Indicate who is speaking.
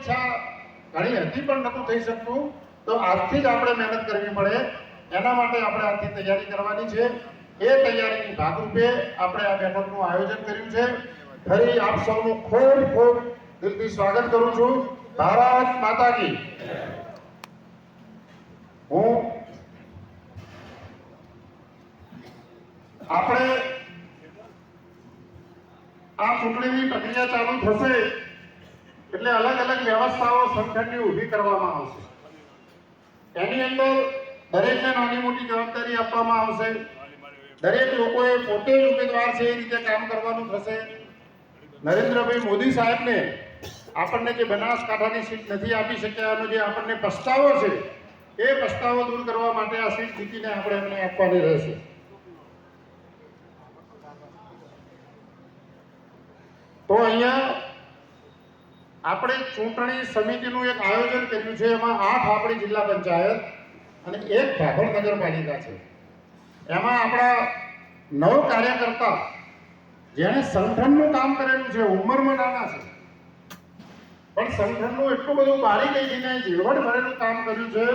Speaker 1: ઈચ્છા ઘણી હતી પણ નતું થઈ શકતું. તો આજથી જ આપણે મહેનત કરવી પડે. એના માટે આપણે આજથી તૈયારી કરવાની છે. એ તૈયારીની ભાગરૂપે આપણે આ બેઠકનું આયોજન કર્યું છે. ફરી આપ સૌનું ખૂબ ખૂબ દિલથી સ્વાગત કરું છું. ભારત માતા હું આપણે આ ચૂંટણીની પ્રક્રિયા ચાલુ થશે. એટલે અલગ અલગ વ્યવસ્થાઓ સંગઠનની ઊભી કરવામાં આવશે. એની અંદર દરેકને નાની મોટી જવાબદારી આપવામાં આવશે. દરેક લોકોએ પોતે ઉમેદવાર છે એ રીતે કામ કરવાનું થશે. નરેન્દ્રભાઈ મોદી સાહેબને આપણને જે બનાસકાંઠાની સીટ નથી આપી શક્યા, એનો જે આપણને પસ્તાવો છે, એ પસ્તાવો દૂર કરવા માટે આ સીટ જીતીને આપણે એમને આપવાની રહેશે. તો અહીંયા આપણે ચૂંટણી સમિતિનું એક આયોજન કર્યું છે, એમાં આઠ આપણી જિલ્લા પંચાયત અને એક ભાભર નગરપાલિકા છે. એમાં આપણા નવ કાર્યકર્તા, જેણે સંગઠનનું કામ કરેલું છે, ઉંમરમાં નાના છે. પણ સંગઠનનું એટલું બધું બારી ગઈ જીવડ ભરેલું કામ કર્યું છે